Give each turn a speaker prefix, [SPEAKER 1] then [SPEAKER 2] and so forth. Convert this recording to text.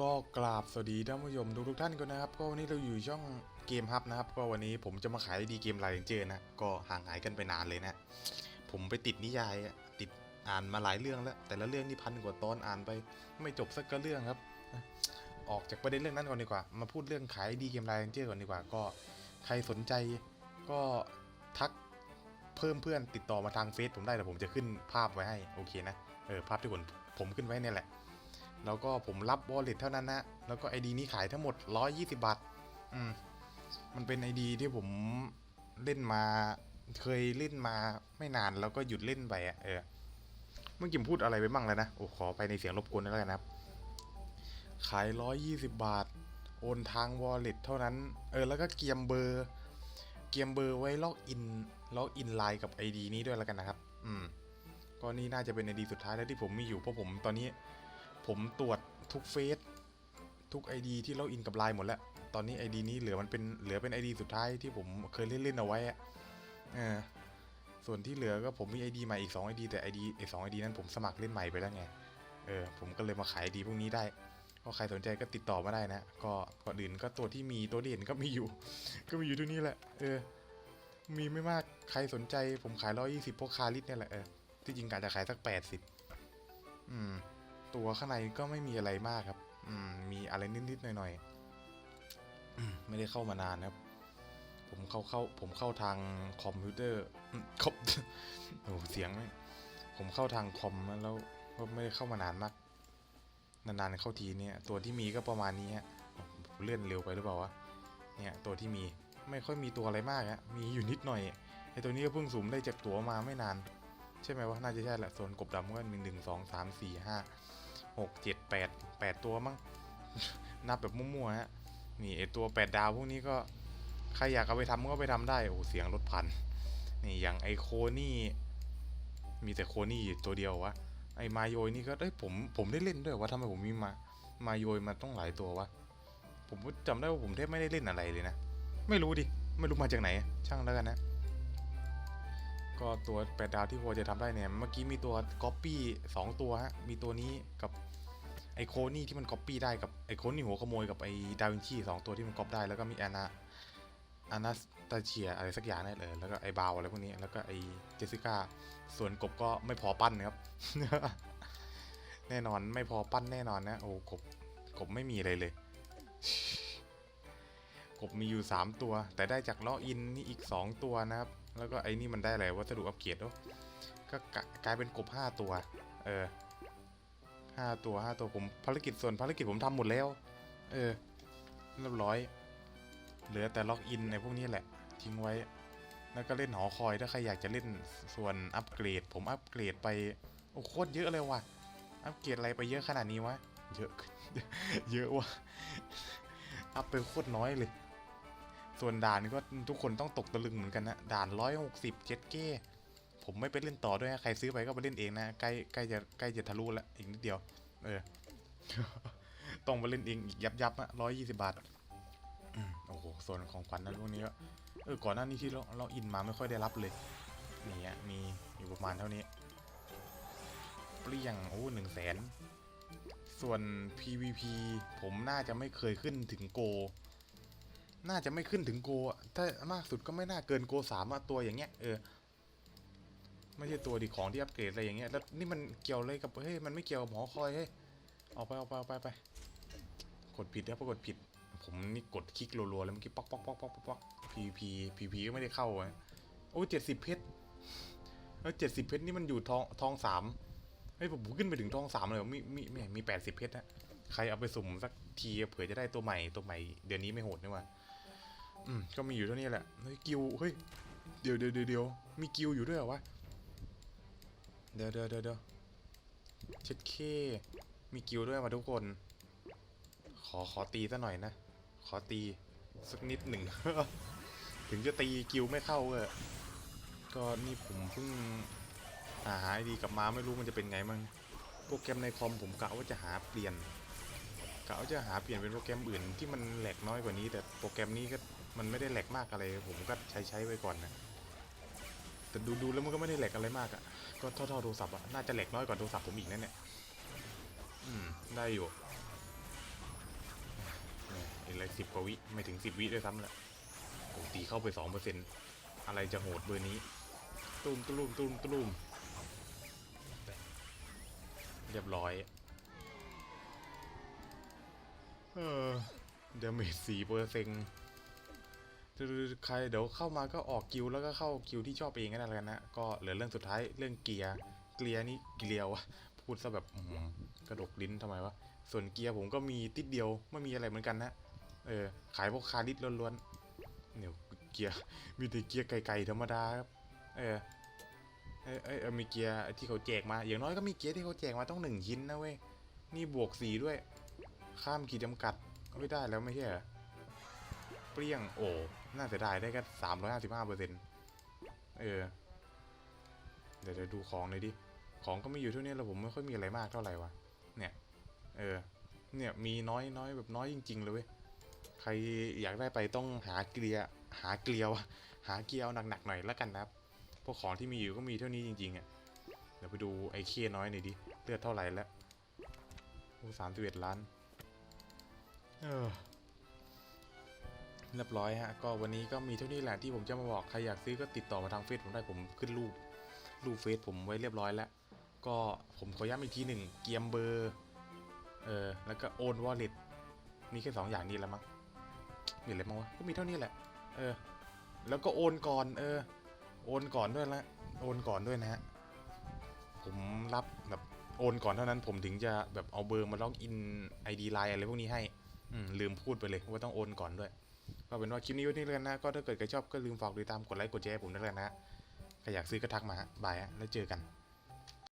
[SPEAKER 1] ก็กราบสวัสดีท่านผู้ชมทุกทุกท่านกันนะครับ ก็วันนี้เราอยู่ช่องเกมฮับนะครับ ก็วันนี้ผมจะมาขายดีเกมไลายเจอนะ ก็ห่างหายกันไปนานเลยนะ ผมไปติดนิยายติดอ่านมาหลายเรื่องแล้ว แต่ละเรื่องนี่พันกว่าตอนอ่านไป ไม่จบสักก็เรื่องครับ ออกจากประเด็นเรื่องนั้นก่อนดีกว่า มาพูดเรื่องขายดีเกมไลายเจอก่อนดีกว่า ก็ใครสนใจก็ทักเพิ่มเพื่อนติดต่อมาทางเฟซผมได้แต่ผมจะขึ้นภาพไว้ให้โอเคนะเออภาพที่ผมผมขึ้นไว้เนี่ยแหละ แล้วก็ผมรับ wallet เท่านั้นนะแล้วก็ ID นี้ขายทั้งหมด 120 บาท อืม มันเป็น ID ที่ผมเล่นมา เคยเล่นมาไม่นานแล้วก็หยุดเล่นไปอะเออ เมื่อกี้พูดอะไรไปบ้างแล้วนะ โอ้ขอไปในเสียงรบกวนแล้วกันนะครับ ขาย 120 บาท โอนทาง wallet เท่านั้น เออ แล้วก็เกียมเบอร์ เกียมเบอร์ไว้ล็อกอิน ล็อกอินไลน์กับ ID นี้ด้วยแล้วกันนะครับ อืม ก็นี่น่าจะเป็น ID สุดท้ายแล้วที่ผมมีอยู่เพราะผมตอนนี้ ผมตรวจทุกเฟซทุก ID ที่เราอินกับไลน์หมดแล้ว ตอนนี้ ID นี้เหลือมันเป็นเหลือเป็น ID สุดท้ายที่ผมเคยเล่นเล่นๆเอาไว้อะส่วนที่เหลือก็ผมมี ID ใหม่อีก2 ID แต่ ID ไอ้สอง ID นั้นผมสมัครเล่นใหม่ไปแล้วไง เออผมก็เลยมาขาย ID พวกนี้ได้ก็ใครสนใจก็ติดต่อมาได้นะ ก็ก่อนอื่นก็ตัวที่มีตัวที่นก็มีอยู่ ก็มีอยู่ที่นี่แหละ เออ มีไม่มาก ใครสนใจผมขาย120พวกคาริสเนี่ยแหละ เออ ที่จริงการจะขายสัก80อืม ตัวข้างในก็ไม่มีอะไรมากครับ อืม มีอะไรนิดๆหน่อยๆไม่ได้เข้ามานานครับ ผมเข้าเข้า ผมเข้าทางคอมพิวเตอร์อืมคอมโอ้เสียงไม่ผมเข้าทางคอมแล้วก็ไม่ได้เข้ามานานมาก นานๆเข้าทีเนี่ย ตัวที่มีก็ประมาณนี้ฮะเลื่อนเร็วไปหรือเปล่าวะเนี่ยตัวที่มีไม่ค่อยมีตัวอะไรมากฮะมีอยู่นิดหน่อยไอตัวนี้ก็เพิ่งสุ่มได้จากตัวมาไม่นาน ใช่ไหมวะน่าจะใช่แหละส่วนกบดำก็มีหนึ่งสองสามสี่ห้าหกเจ็ดแปดแปดตัวมั้งนับแบบมั่วๆฮะนี่ไอตัวแปดดาวพวกนี้ก็ใครอยากเอาไปทำก็ไปทำได้โอ้เสียงรถพันนี่อย่างไอโคนี่มีแต่โคนี่อยู่ตัวเดียววะไอมาโยยนี่ก็เอ้ยผมผมได้เล่นด้วยวะทำไมผมมีมามาโยยมาต้องหลายตัววะผมก็จำได้ว่าผมแทบไม่ได้เล่นอะไรเลยนะ ไม่รู้ดิ ไม่รู้มาจากไหน ช่างแล้วกันนะ ก็ตัวแปดดาวที่พอจะทำได้เนี่ย เมื่อกี้มีตัวก๊อปปี้สองตัวฮะ มีตัวนี้กับไอโคนี่ที่มันก๊อปปี้ได้กับไอโคนี่หัวขโมยกับไอดาวินชีสองตัวที่มันก๊อปได้แล้วก็มีอานาอานาสตาเชียอะไรสักอย่างนี่นเลยแล้วก็ไอบาวอะไรพวกนี้แล้วก็ไอเจสิก้าส่วนกบก็ไม่พอปั้นนะครับ แน่นอนไม่พอปั้นแน่นอนนะโอ้กบกบไม่มีอะไรเลย กบมีอยู่ 3 ตัว แต่ได้จากล็ออินนี่อีก 2 ตัวนะครับ แล้วก็ไอ้นี่มันได้อะไรวัสดุอัปเกรดเนอะก็กลายเป็นกบ5ตัว เออห้าตัวห้าตัวผมภารกิจส่วนภารกิจผมทำหมดแล้ว เออ เรียบร้อย เหลือแต่ล็อกอินในพวกนี้แหละ ทิ้งไว้ แล้วก็เล่นหอคอยถ้าใครอยากจะเล่นส่วนอัปเกรด ผมอัปเกรดไปโอ้โคตรเยอะเลยว่ะ อัปเกรดอะไรไปเยอะขนาดนี้วะ เยอะ เยอะว่ะ อัพไปโคตรน้อยเลย ส่วนด่านก็ทุกคนต้องตกตะลึงเหมือนกันนะ ด่านร้อยหกสิบเจ็ดเก้ผมไม่ไปเล่นต่อด้วยนะใครซื้อไปก็ไปเล่นเองนะใกล้ใกล้จะใกล้จะทะลุแล้วอีกนิดเดียว เออ ต้องไปเล่นเองอีกยับยับอะร้อยยี่สิบาทอืมโอ้โหส่วนของขวัญนั้นพวกนี้ก็เออก่อนหน้านี้ที่เราเราอินมาไม่ค่อยได้รับเลยนี่ฮะมีอยู่ประมาณเท่านี้เปรี้ยงโอ้หนึ่งแสนส่วน PVP ผมน่าจะไม่เคยขึ้นถึงโก น่าจะไม่ขึ้นถึงโกอะถ้ามากสุดก็ไม่น่าเกินโกสามอะตัวอย่างเงี้ยเออไม่ใช่ตัวดีของที่อัปเกรดอะไรอย่างเงี้ยแล้วนี่มันเกี่ยวอะไรกับเฮ้ยมันไม่เกี่ยวกับหอคอยเฮ้ยออกไปออกไปออกไปไปกดผิดแล้วปรากฏผิด ผมนี่กดคลิกรัวๆแล้วเมื่อกี้ป๊อกป๊อกป๊อกป๊อกป๊อกป๊อก PVP PVP ก็ไม่ได้เข้าอะโอ้เจ็ดสิบเพชรแล้วเจ็ดสิบเพชรนี่มันอยู่ทองทองสามเฮ้ยผมขึ้นไปถึงทองสามเลยมีมีมีมีแปดสิบเพชรนะใครเอาไปสุ่มสักทีเผื่อจะได้ตัวใหม่ตัวใหม่ เดือนนี้ไม่โหดนี่หว่า อืมก็มีอยู่เท่านี้แหละเฮ้ยกิวเฮ้ยเดี๋ยวเดี๋ยวเดี๋ยวมีกิวอยู่ด้วยเหรอวะเดี๋ยวเดี๋ยวเดี๋ยวเช็ดเคมีกิวด้วยมาทุกคน ขอขอตีซะหน่อยนะ ขอตีสักนิดหนึ่ง ถึงจะตีกิวไม่เข้าเออก็นี่ผมเพิ่งหาหาไอดีกลับมาไม่รู้มันจะเป็นไงมั่งโปรแกรมในคอมผมกะว่าจะหาเปลี่ยน กะว่าจะหาเปลี่ยนเป็นโปรแกรมอื่นที่มันแหลกน้อยกว่านี้ แต่โปรแกรมนี้ก็มันไม่ได้แหลกมากอะไร ผมก็ใช้ใช้ไว้ก่อนนะแต่ดูดูแล้วมันก็ไม่ได้แหลกอะไรมากอะ่ะ ก็เท่าๆโทรศัพท์อะน่าจะแหลกน้อยกว่าโทรศัพท์ผมอีกนั่นเนี่ยอืม ได้อยู่เลยสิบกว่าวิไม่ถึงสิบวิด้วยซ้ำแหละโอ้ตีเข้าไปสองเปอร์เซ็นต์อะไรจะโหดเบอร์นี้ ตุ้มตุ้มตุ้มตุ้มเรียบร้อย เออเดเมจสี่เปอร์เซ็นใครเดี๋ยวเข้ามาก็ออกกิวแล้วก็เข้ากิวที่ชอบเองก็ได้แล้วกันนะ ก็เหลือเรื่องสุดท้ายเรื่องเกียร์ เกียร์นี่เกลียวะพูดซะแบบอื้อหือกระดกลิ้นทำไมวะ ส่วนเกียร์ผมก็มีติดเดียวไม่มีอะไรเหมือนกันนะ เออ ขายพวกคาริสล้วนๆเนี่ยเกียร์มีแต่เกียร์ไก่ๆธรรมดาครับ เออเอยเอยเออมีเกียร์ที่เขาแจกมา อย่างน้อยก็มีเกียร์ที่เขาแจกมาต้องหนึ่งชิ้นนะเว้ย นี่บวกสีด้วย ข้ามขีดจำกัดไม่ได้แล้วไม่ใช่เหรอเปรี้ยงโอ้น่าเสียดายได้แค่สามร้อยห้าสิบห้าเปอร์เซ็นต์เออเดี๋ยวเดี๋ยวดูของเลยดิ ของก็ไม่อยู่เท่านี้แล้วผมไม่ค่อยมีอะไรมากเท่าไหร่วะเนี่ย เออ เนี่ยมีน้อยน้อยแบบน้อยจริง ๆ เลยเว้ยใครอยากได้ไปต้องหาเกลียหาเกลียว หาเกลียวหนักๆหน่อยแล้วกันนะครับพวกของที่มีอยู่ก็มีเท่านี้จริงๆอะเดี๋ยวไปดูไอ้เคน้อยหน่อยดิเลือดเท่าไหร่แล้วโอ้สามสิบเอ็ดล้าน เออเรียบร้อยฮะ ก็วันนี้ก็มีเท่านี้แหละที่ผมจะมาบอก ใครอยากซื้อก็ติดต่อมาทางเฟซผมได้ผมขึ้นรูป รูปเฟซผมไว้เรียบร้อยแล้ว ก็ผมขอย้ำอีกทีหนึ่ง เกียมเบอร์ เออ แล้วก็โอนวอลเล็ตมีแค่สองอย่างนี้แล้วมั้ง มีอะไรบ้างวะ ก็มีเท่านี้แหละ เออ แล้วก็โอนก่อน เออ โอนก่อนด้วยละ โอนก่อนด้วยนะฮะ ผมรับแบบโอนก่อนเท่านั้นผมถึงจะแบบเอาเบอร์มาล็อกอิน ID ไลน์อะไรพวกนี้ให้ ลืมพูดไปเลยว่าต้องโอนก่อนด้วย ก็เป็นว่าคลิปนี้ไว้ที่เรือนนะ ก็ถ้าเกิดใครชอบก็ลืมฝากติดตามกดไลค์กดแชร์ผมด้วยแล้วกันนะใครอยากซื้อก็ทักมาฮะบายฮะแล้วเจอกัน